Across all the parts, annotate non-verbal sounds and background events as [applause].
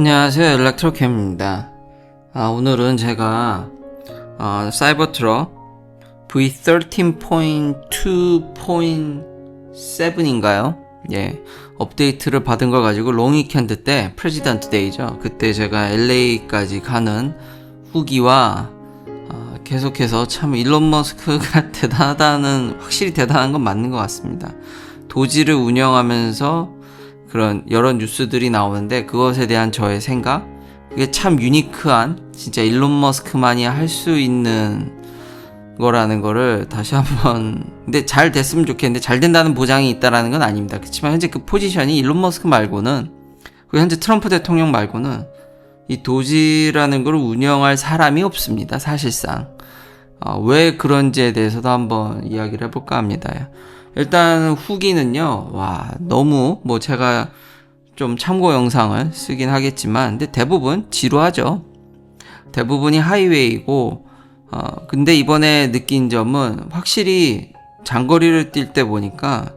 안녕하세요 엘렉트로캠입니다. 아, 오늘은 제가 어, 사이버트럭 V13.2.7인가요? 예 업데이트를 받은 걸 가지고 롱위켄드 때 프레지던트 데이죠. 그때 제가 LA까지 가는 후기와 어, 계속해서 참 일론 머스크가 [laughs] 대단하다는 확실히 대단한 건 맞는 것 같습니다. 도지를 운영하면서 그런 여러 뉴스들이 나오는데 그것에 대한 저의 생각? 그게 참 유니크한 진짜 일론 머스크만이 할 수 있는 거라는 거를 다시 한번 [laughs] 근데 잘 됐으면 좋겠는데 잘 된다는 보장이 있다라는 건 아닙니다. 그렇지만 현재 그 포지션이 일론 머스크 말고는 그 현재 트럼프 대통령 말고는 이 도지라는 걸 운영할 사람이 없습니다 사실상. 어, 왜 그런지에 대해서도 한번 이야기를 해볼까 합니다 일단 후기는요, 와, 너무, 뭐 제가 좀 참고 영상을 쓰긴 하겠지만, 근데 대부분 지루하죠. 대부분이 하이웨이고, 어, 근데 이번에 느낀 점은 확실히 장거리를 뛸 때 보니까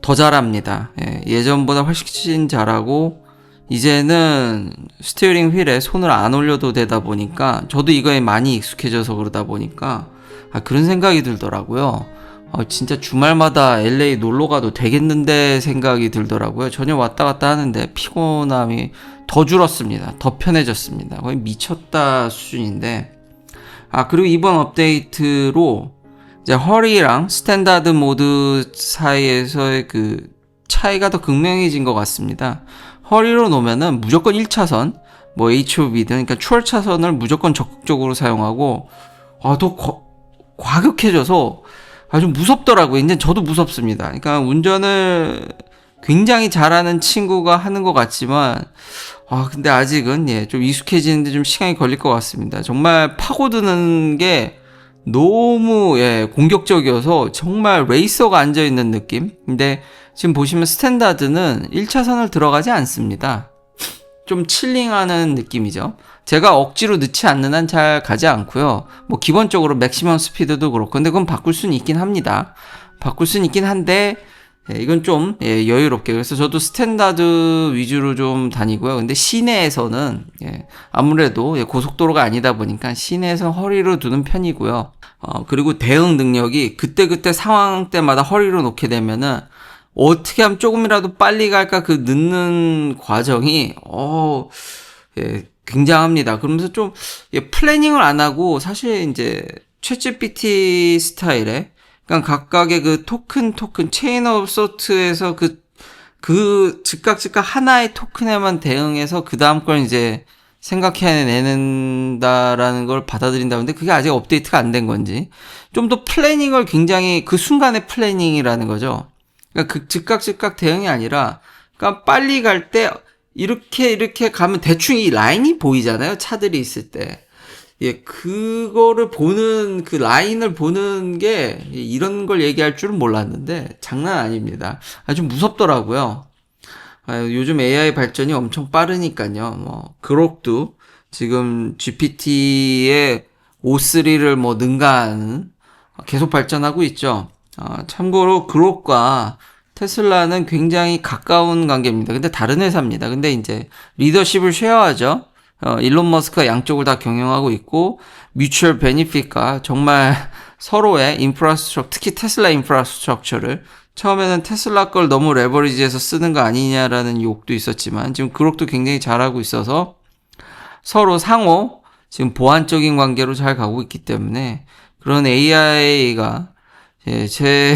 더 잘합니다. 예, 예전보다 훨씬 잘하고, 이제는 스티어링 휠에 손을 안 올려도 되다 보니까, 저도 이거에 많이 익숙해져서 그러다 보니까, 아, 그런 생각이 들더라고요. 어, 진짜 주말마다 LA 놀러 가도 되겠는데 생각이 들더라고요. 전혀 왔다 갔다 하는데 피곤함이 더 줄었습니다. 더 편해졌습니다. 거의 미쳤다 수준인데. 아, 그리고 이번 업데이트로 이제 허리랑 스탠다드 모드 사이에서의 그 차이가 더 극명해진 것 같습니다. 허리로 놓으면은 무조건 1차선, 뭐 HOV든, 그러니까 추월 차선을 무조건 적극적으로 사용하고, 아, 더 과, 과격해져서 아주 무섭더라고요. 이제 저도 무섭습니다. 그러니까 운전을 굉장히 잘하는 친구가 하는 것 같지만, 아, 근데 아직은, 예, 좀 익숙해지는데 좀 시간이 걸릴 것 같습니다. 정말 파고드는 게 너무, 예, 공격적이어서 정말 레이서가 앉아있는 느낌? 근데 지금 보시면 스탠다드는 1차선을 들어가지 않습니다. 좀 칠링하는 느낌이죠. 제가 억지로 넣지 않는 한 잘 가지 않고요. 뭐 기본적으로 맥시멈 스피드도 그렇고 근데 그건 바꿀 수는 있긴 합니다. 바꿀 수는 있긴 한데 예, 이건 좀 예, 여유롭게 그래서 저도 스탠다드 위주로 좀 다니고요. 근데 시내에서는 예, 아무래도 예, 고속도로가 아니다 보니까 시내에서 허리로 두는 편이고요. 어, 그리고 대응 능력이 그때그때 상황 때마다 허리로 놓게 되면은 어떻게 하면 조금이라도 빨리 갈까 그 늦는 과정이 어 예, 굉장합니다. 그러면서 좀 예, 플래닝을 안 하고 사실 이제 챗GPT 스타일의 그러니까 각각의 그 토큰 토큰 체인 오브 소트에서 그, 그 즉각 즉각 하나의 토큰에만 대응해서 그 다음 걸 이제 생각해내는다라는 걸 받아들인다는데 그게 아직 업데이트가 안 된 건지 좀 더 플래닝을 굉장히 그 순간의 플래닝이라는 거죠. 그러니까 그 즉각 즉각 대응이 아니라 그러니까 빨리 갈 때 이렇게 이렇게 가면 대충 이 라인이 보이잖아요. 차들이 있을 때. 예, 그거를 보는 그 라인을 보는 게 이런 걸 얘기할 줄은 몰랐는데 장난 아닙니다. 아주 무섭더라고요. 아, 요즘 AI 발전이 엄청 빠르니까요. 뭐 그록도 지금 GPT의 O3를 뭐 능가하는 계속 발전하고 있죠. 어, 참고로 그록과 테슬라는 굉장히 가까운 관계입니다. 근데 다른 회사입니다. 근데 이제 리더십을 쉐어하죠. 어, 일론 머스크가 양쪽을 다 경영하고 있고 뮤추얼 베니핏과 정말 [laughs] 서로의 인프라스트럭 특히 테슬라 인프라스트럭처를 처음에는 테슬라 걸 너무 레버리지해서 쓰는 거 아니냐라는 욕도 있었지만 지금 그록도 굉장히 잘하고 있어서 서로 상호 지금 보완적인 관계로 잘 가고 있기 때문에 그런 AI가 예, 제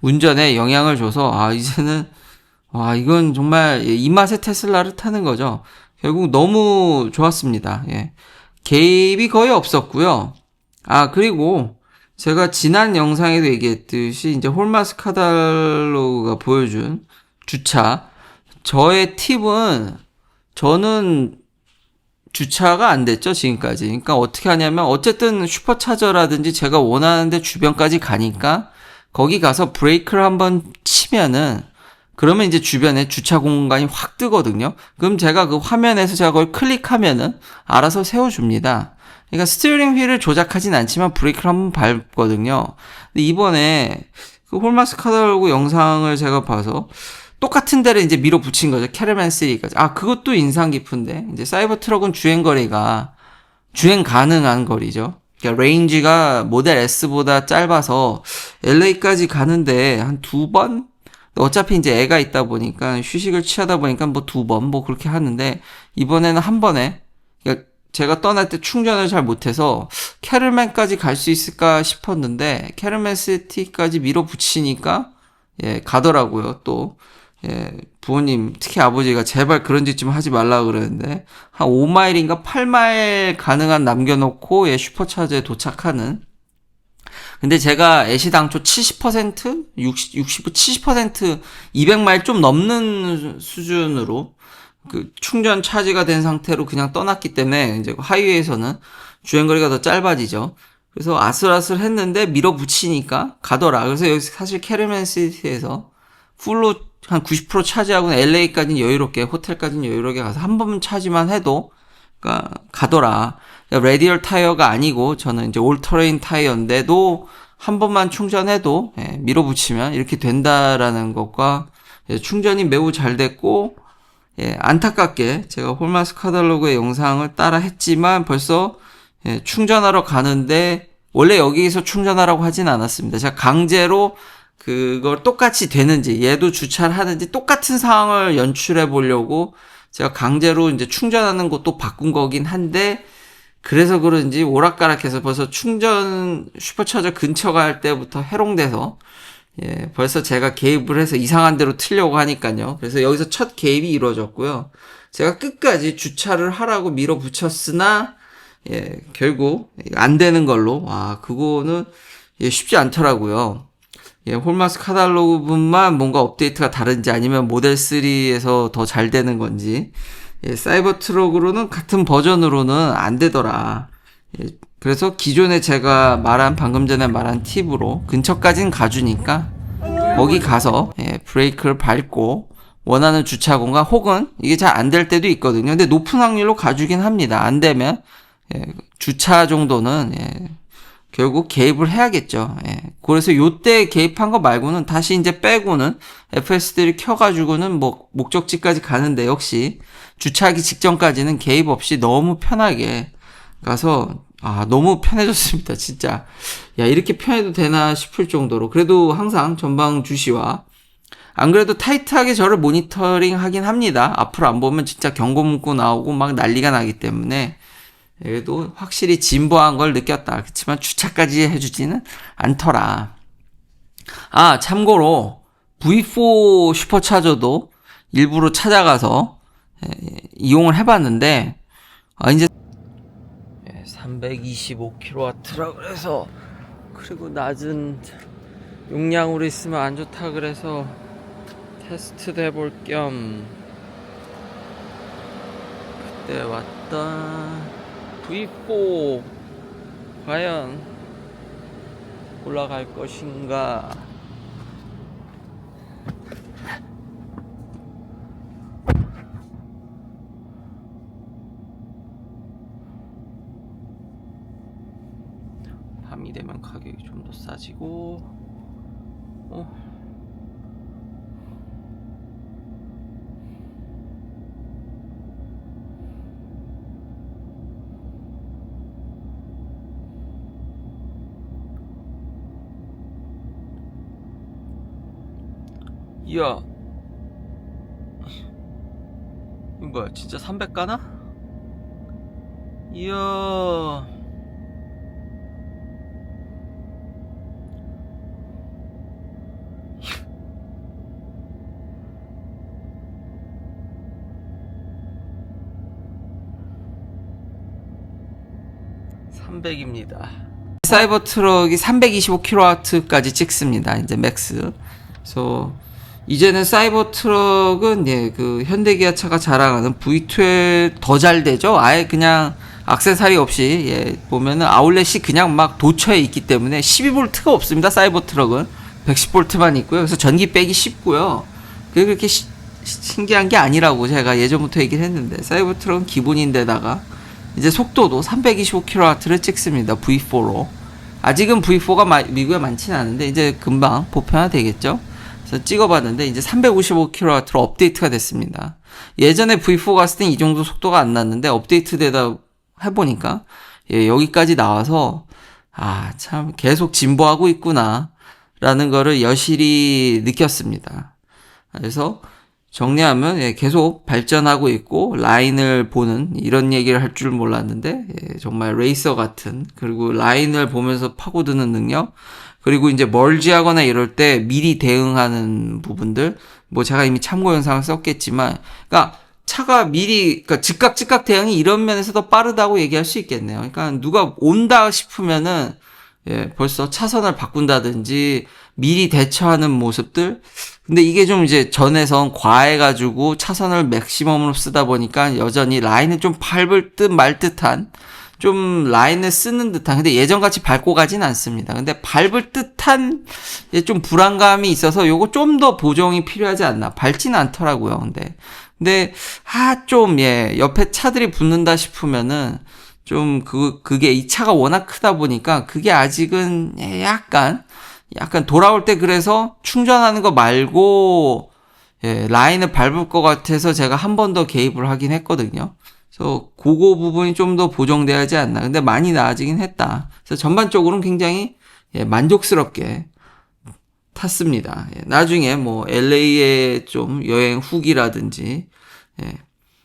운전에 영향을 줘서 아 이제는 와 이건 정말 이 맛의 테슬라를 타는 거죠. 결국 너무 좋았습니다. 예. 개입이 거의 없었고요. 아 그리고 제가 지난 영상에도 얘기했듯이 이제 홀마스 카달로그가 보여준 주차 저의 팁은 저는 주차가 안 됐죠 지금까지. 그러니까 어떻게 하냐면 어쨌든 슈퍼차저라든지 제가 원하는데 주변까지 가니까 거기 가서 브레이크를 한번 치면은 그러면 이제 주변에 주차 공간이 확 뜨거든요. 그럼 제가 그 화면에서 제가 그걸 클릭하면은 알아서 세워줍니다. 그러니까 스티어링 휠을 조작하진 않지만 브레이크를 한번 밟거든요. 근데 이번에 그 홀마스 카달로그 영상을 제가 봐서 똑같은 데를 이제 밀어붙인 거죠. 캐러맨 3까지. 아, 그것도 인상 깊은데. 이제 사이버 트럭은 주행 거리가 주행 가능한 거리죠. 그러니까 레인지가 모델 S보다 짧아서 LA까지 가는데 한 두 번? 어차피 이제 애가 있다 보니까 휴식을 취하다 보니까 뭐 두 번 뭐 그렇게 하는데 이번에는 한 번에 그러니까 제가 떠날 때 충전을 잘 못해서 캐럴맨까지 갈 수 있을까 싶었는데 캐럴맨 시티까지 밀어붙이니까 예 가더라고요 또 예, 부모님, 특히 아버지가 제발 그런 짓 좀 하지 말라 그러는데, 한 5마일인가 8마일 가능한 남겨놓고, 예, 슈퍼차저에 도착하는. 근데 제가 애시당초 70%? 60, 60, 70%, 200마일 좀 넘는 수준으로, 그, 충전 차지가 된 상태로 그냥 떠났기 때문에, 이제 하이웨이에서는 주행거리가 더 짧아지죠. 그래서 아슬아슬 했는데 밀어붙이니까 가더라. 그래서 여기 사실 캐르맨 시티에서 풀로 한 90% 차지하고는 LA까지는 여유롭게 호텔까지는 여유롭게 가서 한 번 차지만 해도 그러니까 가더라. 그러니까 레디얼 타이어가 아니고 저는 이제 올터레인 타이어인데도 한 번만 충전해도 예, 밀어붙이면 이렇게 된다라는 것과 예, 충전이 매우 잘 됐고 예, 안타깝게 제가 홀마스 카탈로그의 영상을 따라 했지만 벌써 예, 충전하러 가는데 원래 여기서 충전하라고 하진 않았습니다. 제가 강제로 그걸 똑같이 되는지 얘도 주차를 하는지 똑같은 상황을 연출해 보려고 제가 강제로 이제 충전하는 곳도 바꾼 거긴 한데 그래서 그런지 오락가락해서 벌써 충전 슈퍼차저 근처 갈 때부터 해롱돼서 예, 벌써 제가 개입을 해서 이상한 데로 틀려고 하니까요. 그래서 여기서 첫 개입이 이루어졌고요. 제가 끝까지 주차를 하라고 밀어붙였으나 예, 결국 안 되는 걸로 와 그거는 예, 쉽지 않더라고요. 예, 홀마스 카탈로그분만 뭔가 업데이트가 다른지 아니면 모델 3에서 더 잘 되는 건지 예, 사이버 트럭으로는 같은 버전으로는 안 되더라. 예, 그래서 기존에 제가 말한 방금 전에 말한 팁으로 근처까진 가주니까 거기 가서 예, 브레이크를 밟고 원하는 주차 공간 혹은 이게 잘 안 될 때도 있거든요. 근데 높은 확률로 가주긴 합니다. 안 되면 예, 주차 정도는 예, 결국 개입을 해야겠죠. 예. 그래서 요때 개입한 거 말고는 다시 이제 빼고는 FSD를 켜가지고는 뭐 목적지까지 가는데 역시 주차하기 직전까지는 개입 없이 너무 편하게 가서 아 너무 편해졌습니다. 진짜 야 이렇게 편해도 되나 싶을 정도로 그래도 항상 전방 주시와 안 그래도 타이트하게 저를 모니터링 하긴 합니다. 앞으로 안 보면 진짜 경고 문구 나오고 막 난리가 나기 때문에 그래도 확실히 진보한 걸 느꼈다. 그렇지만 주차까지 해주지는 않더라. 아, 참고로 V4 슈퍼차저도 일부러 찾아가서 예, 이용을 해봤는데 아, 이제 325kW라 그래서 그리고 낮은 용량으로 있으면 안 좋다 그래서 테스트도 해볼 겸 그때 왔던 V4 과연 올라갈 것인가? 밤이 되면 가격이 좀 더 싸지고, 어. 이야 뭐야 진짜 300 가나? 이야. (300입니다) 사이버 트럭이 325kW까지 찍습니다. 이제 맥스. 그래서 이제는 사이버 트럭은 예, 그 현대기아차가 자랑하는 V2에 더잘 되죠. 아예 그냥 악세사리 없이 예, 보면은 아울렛이 그냥 막 도처에 있기 때문에 12V가 없습니다. 사이버 트럭은 110V만 있고요. 그래서 전기 빼기 쉽고요. 그게 그렇게 시- 신기한 게 아니라고 제가 예전부터 얘기를 했는데 사이버 트럭은 기본인데다가 이제 속도도 325kW를 찍습니다. V4로. 아직은 V4가 미국에 많지는 않은데 이제 금방 보편화 되겠죠. 찍어봤는데 이제 355kW로 업데이트가 됐습니다. 예전에 V4 갔을 땐 이 정도 속도가 안 났는데 업데이트 되다 해보니까 예, 여기까지 나와서 아, 참 계속 진보하고 있구나 라는 거를 여실히 느꼈습니다. 그래서 정리하면 예, 계속 발전하고 있고 라인을 보는 이런 얘기를 할 줄 몰랐는데 예, 정말 레이서 같은 그리고 라인을 보면서 파고드는 능력 그리고 이제 멀지하거나 이럴 때 미리 대응하는 부분들 뭐 제가 이미 참고 영상을 썼겠지만 그러니까 차가 미리 그러니까 즉각 즉각 대응이 이런 면에서 더 빠르다고 얘기할 수 있겠네요. 그러니까 누가 온다 싶으면은 예, 벌써 차선을 바꾼다든지 미리 대처하는 모습들. 근데 이게 좀 이제 전에선 과해가지고 차선을 맥시멈으로 쓰다 보니까 여전히 라인을 좀 밟을 듯 말 듯한 좀 라인을 쓰는 듯한 근데 예전같이 밟고 가진 않습니다. 근데 밟을 듯한 예, 좀 불안감이 있어서 요거 좀 더 보정이 필요하지 않나. 밟지는 않더라고요. 근데 근데 아좀 예, 옆에 차들이 붙는다 싶으면은 좀 그 그게 이 차가 워낙 크다 보니까 그게 아직은 예, 약간 약간 돌아올 때 그래서 충전하는 거 말고 예, 라인을 밟을 것 같아서 제가 한 번 더 개입을 하긴 했거든요. 그래서 그거 부분이 좀 더 보정돼야 하지 않나. 근데 많이 나아지긴 했다. 그래서 전반적으로는 굉장히 예, 만족스럽게 탔습니다. 예, 나중에 뭐 LA의 좀 여행 후기라든지 예,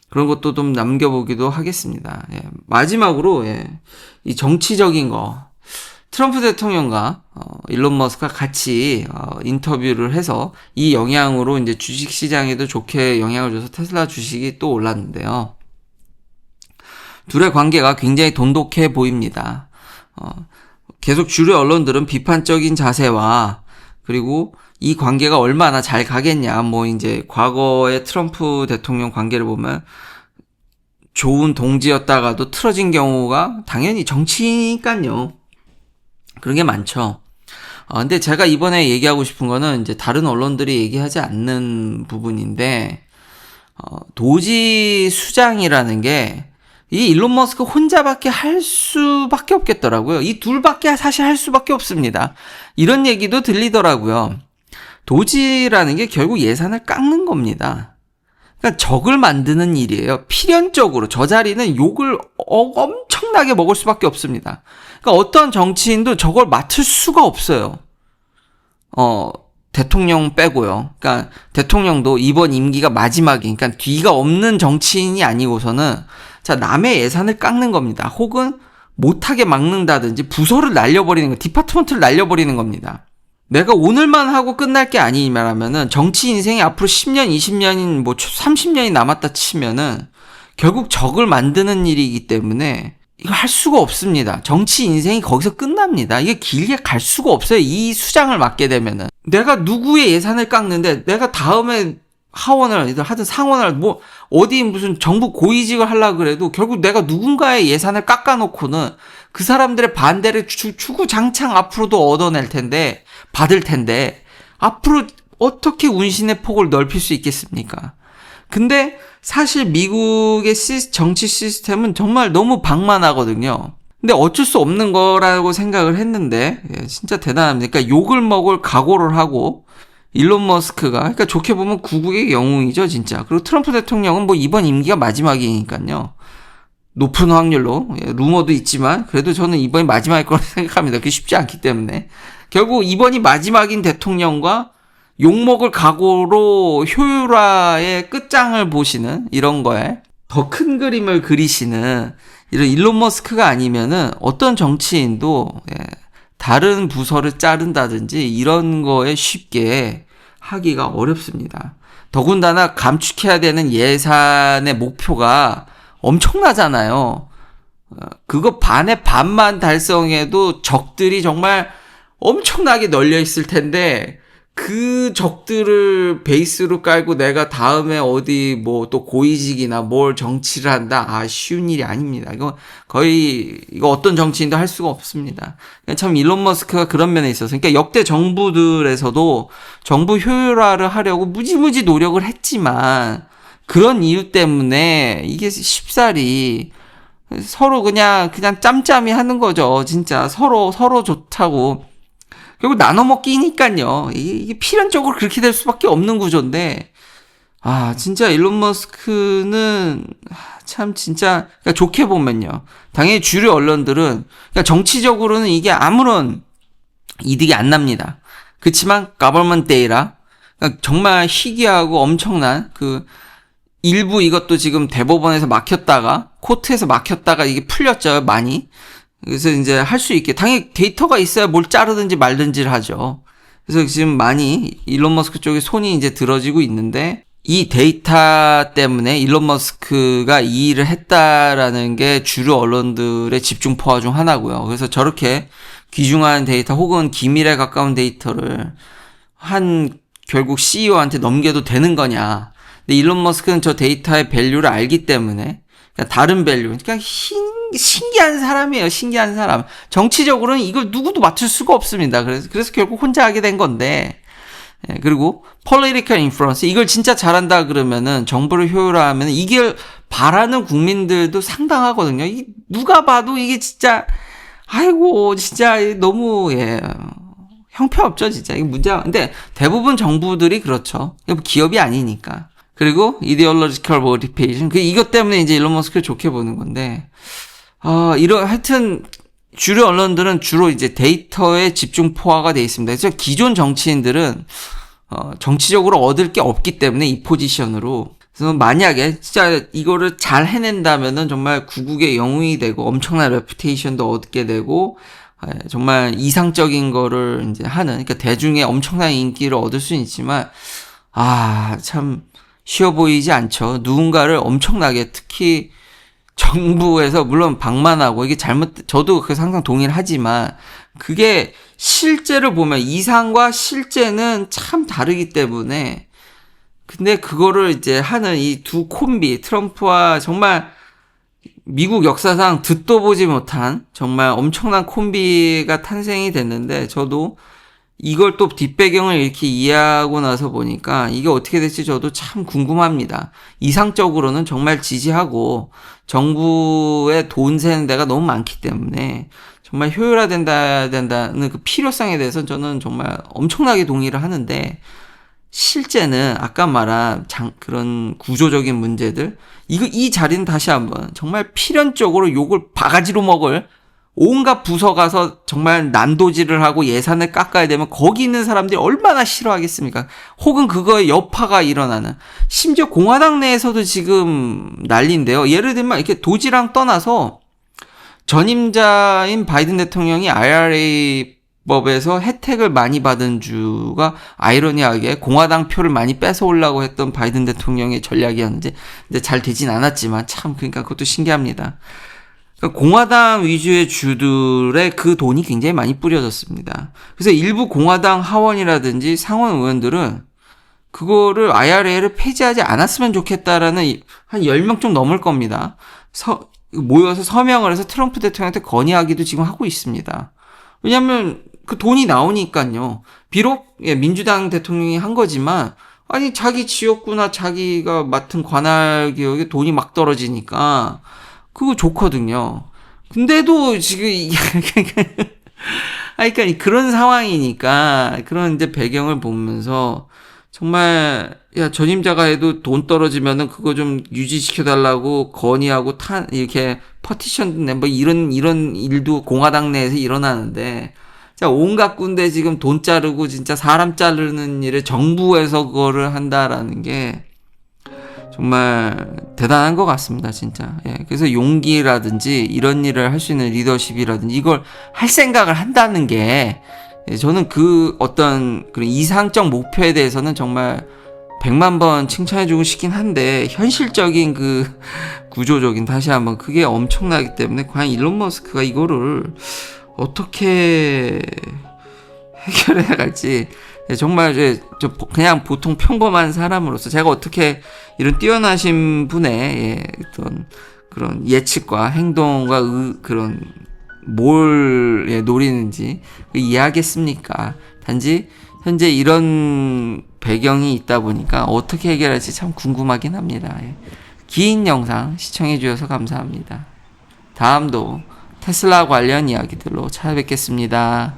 그런 것도 좀 남겨보기도 하겠습니다. 예, 마지막으로 예, 이 정치적인 거 트럼프 대통령과 어, 일론 머스크가 같이 어, 인터뷰를 해서 이 영향으로 이제 주식 시장에도 좋게 영향을 줘서 테슬라 주식이 또 올랐는데요. 둘의 관계가 굉장히 돈독해 보입니다. 어, 계속 주류 언론들은 비판적인 자세와 그리고 이 관계가 얼마나 잘 가겠냐, 뭐 이제 과거의 트럼프 대통령 관계를 보면 좋은 동지였다가도 틀어진 경우가 당연히 정치니까요. 그런 게 많죠. 어, 근데 제가 이번에 얘기하고 싶은 거는 이제 다른 언론들이 얘기하지 않는 부분인데, 어, 도지 수장이라는 게, 이 일론 머스크 혼자밖에 할 수밖에 없겠더라고요. 이 둘밖에 사실 할 수밖에 없습니다. 이런 얘기도 들리더라고요. 도지라는 게 결국 예산을 깎는 겁니다. 그러니까 적을 만드는 일이에요. 필연적으로 저 자리는 욕을 어, 엄청나게 먹을 수밖에 없습니다. 그러니까 어떤 정치인도 저걸 맡을 수가 없어요. 어, 대통령 빼고요. 그러니까 대통령도 이번 임기가 마지막이, 그러니까 뒤가 없는 정치인이 아니고서는 자 남의 예산을 깎는 겁니다. 혹은 못하게 막는다든지 부서를 날려버리는 거, 디파트먼트를 날려버리는 겁니다. 내가 오늘만 하고 끝날 게 아니냐면은 정치 인생이 앞으로 10년, 20년인 뭐 30년이 남았다 치면은 결국 적을 만드는 일이기 때문에 이거 할 수가 없습니다. 정치 인생이 거기서 끝납니다. 이게 길게 갈 수가 없어요. 이 수장을 맡게 되면은. 내가 누구의 예산을 깎는데 내가 다음에 하원을 하든 상원을 뭐 어디 무슨 정부 고위직을 하려 그래도 결국 내가 누군가의 예산을 깎아놓고는 그 사람들의 반대를 추, 추구장창 앞으로도 얻어낼 텐데 받을 텐데 앞으로 어떻게 운신의 폭을 넓힐 수 있겠습니까? 근데 사실 미국의 시스, 정치 시스템은 정말 너무 방만하거든요. 근데 어쩔 수 없는 거라고 생각을 했는데 예, 진짜 대단합니다. 그러니까 욕을 먹을 각오를 하고 일론 머스크가 그러니까 좋게 보면 구국의 영웅이죠 진짜. 그리고 트럼프 대통령은 뭐 이번 임기가 마지막이니까요. 높은 확률로 예, 루머도 있지만 그래도 저는 이번이 마지막일 거라 [laughs] 생각합니다. 그게 쉽지 않기 때문에 결국 이번이 마지막인 대통령과 욕먹을 각오로 효율화의 끝장을 보시는 이런 거에 더 큰 그림을 그리시는 이런 일론 머스크가 아니면은 어떤 정치인도 예, 다른 부서를 자른다든지 이런 거에 쉽게 하기가 어렵습니다. 더군다나 감축해야 되는 예산의 목표가 엄청나잖아요. 어, 그거 반의 반만 달성해도 적들이 정말 엄청나게 널려 있을 텐데 그 적들을 베이스로 깔고 내가 다음에 어디 뭐 또 고위직이나 뭘 정치를 한다? 아 쉬운 일이 아닙니다. 이거 거의 이거 어떤 정치인도 할 수가 없습니다. 참 일론 머스크가 그런 면에 있어서 그러니까 역대 정부들에서도 정부 효율화를 하려고 무지무지 노력을 했지만 그런 이유 때문에 이게 쉽사리 서로 그냥 그냥 짬짬이 하는 거죠. 진짜 서로 서로 좋다고 결국 나눠 먹기니까요. 이게, 필연적으로 그렇게 될 수밖에 없는 구조인데, 아, 진짜 일론 머스크는 아, 참 진짜 그러니까 좋게 보면요. 당연히 주류 언론들은 그러니까 정치적으로는 이게 아무런 이득이 안 납니다. 그렇지만 가버먼 데이라 그러니까 정말 희귀하고 엄청난 그 일부 이것도 지금 대법원에서 막혔다가 코트에서 막혔다가 이게 풀렸죠 많이 그래서 이제 할 수 있게 당연히 데이터가 있어야 뭘 자르든지 말든지를 하죠. 그래서 지금 많이 일론 머스크 쪽에 손이 이제 들어지고 있는데 이 데이터 때문에 일론 머스크가 이 일을 했다라는 게 주류 언론들의 집중 포화 중 하나고요. 그래서 저렇게 귀중한 데이터 혹은 기밀에 가까운 데이터를 한 결국 CEO한테 넘겨도 되는 거냐. 근데 일론 머스크는 저 데이터의 밸류를 알기 때문에 그러니까 다른 밸류. 그러니까 신, 신기한 사람이에요. 신기한 사람. 정치적으로는 이걸 누구도 맞출 수가 없습니다. 그래서 그래서 결국 혼자 하게 된 건데. 예, 그리고 political influence 이걸 진짜 잘한다 그러면은 정보를 효율화하면 이게 바라는 국민들도 상당하거든요. 이 누가 봐도 이게 진짜 아이고 진짜 너무 예 형편없죠 진짜 이게 문제가 근데 대부분 정부들이 그렇죠. 기업이 아니니까. 그리고 ideological motivation 그 이것 때문에 이제 일론 머스크를 좋게 보는 건데 아 이런 하여튼 주류 언론들은 주로 이제 데이터에 집중 포화가 돼 있습니다. 그래서 기존 정치인들은 어, 정치적으로 얻을 게 없기 때문에 이 포지션으로 그래서 만약에 진짜 이거를 잘 해낸다면은 정말 구국의 영웅이 되고 엄청난 레pu테이션도 얻게 되고 예, 정말 이상적인 거를 이제 하는 그러니까 대중의 엄청난 인기를 얻을 수는 있지만 아 참 쉬워 보이지 않죠. 누군가를 엄청나게 특히 정부에서 물론 방만하고 이게 잘못 저도 그래서 항상 동의를 하지만 그게 실제를 보면 이상과 실제는 참 다르기 때문에 근데 그거를 이제 하는 이 두 콤비 트럼프와 정말 미국 역사상 듣도 보지 못한 정말 엄청난 콤비가 탄생이 됐는데 저도 이걸 또 뒷배경을 이렇게 이해하고 나서 보니까 이게 어떻게 될지 저도 참 궁금합니다. 이상적으로는 정말 지지하고 정부에 돈 세는 데가 너무 많기 때문에 정말 효율화된다 된다는 그 필요성에 대해서는 저는 정말 엄청나게 동의를 하는데 실제는 아까 말한 장, 그런 구조적인 문제들 이거 이 자리는 다시 한번 정말 필연적으로 욕을 바가지로 먹을 온갖 부서 가서 정말 난도질을 하고 예산을 깎아야 되면 거기 있는 사람들이 얼마나 싫어하겠습니까? 혹은 그거에 여파가 일어나는 심지어 공화당 내에서도 지금 난리인데요. 예를 들면 이렇게 도지랑 떠나서 전임자인 바이든 대통령이 IRA 법에서 혜택을 많이 받은 주가 아이러니하게 공화당 표를 많이 뺏어오려고 했던 바이든 대통령의 전략이었는데 근데 잘 되진 않았지만 참 그러니까 그것도 신기합니다. 그러니까 공화당 위주의 주들의 그 돈이 굉장히 많이 뿌려졌습니다. 그래서 일부 공화당 하원이라든지 상원 의원들은 그거를 IRA를 폐지하지 않았으면 좋겠다라는 한 10명 좀 넘을 겁니다. 서, 모여서 서명을 해서 트럼프 대통령한테 건의하기도 지금 하고 있습니다. 왜냐하면 그 돈이 나오니까요. 비록 예, 민주당 대통령이 한 거지만 아니 자기 지역구나 자기가 맡은 관할 기업에 돈이 막 떨어지니까 그거 좋거든요. 근데도 지금 [laughs] 그러니까 그런 상황이니까 그런 이제 배경을 보면서 정말 야 전임자가 해도 돈 떨어지면은 그거 좀 유지시켜 달라고 건의하고 탄 이렇게 퍼티션 낸뭐 이런 이런 일도 공화당 내에서 일어나는데 자, 온갖 군데 지금 돈 자르고 진짜 사람 자르는 일을 정부에서 그거를 한다라는 게 정말 대단한 것 같습니다, 진짜. 예, 그래서 용기라든지 이런 일을 할 수 있는 리더십이라든지 이걸 할 생각을 한다는 게 예, 저는 그 어떤 그런 이상적 목표에 대해서는 정말 100만 번 칭찬해주고 싶긴 한데 현실적인 그 [laughs] 구조적인 다시 한번 그게 엄청나기 때문에 과연 일론 머스크가 이거를 어떻게 해결해야 할지 정말 이제 저 그냥 보통 평범한 사람으로서 제가 어떻게 이런 뛰어나신 분의 예, 어떤 그런 예측과 행동과 의, 그런 뭘 예, 노리는지 이해하겠습니까? 단지 현재 이런 배경이 있다 보니까 어떻게 해결할지 참 궁금하긴 합니다. 예. 긴 영상 시청해 주셔서 감사합니다. 다음도 테슬라 관련 이야기들로 찾아뵙겠습니다.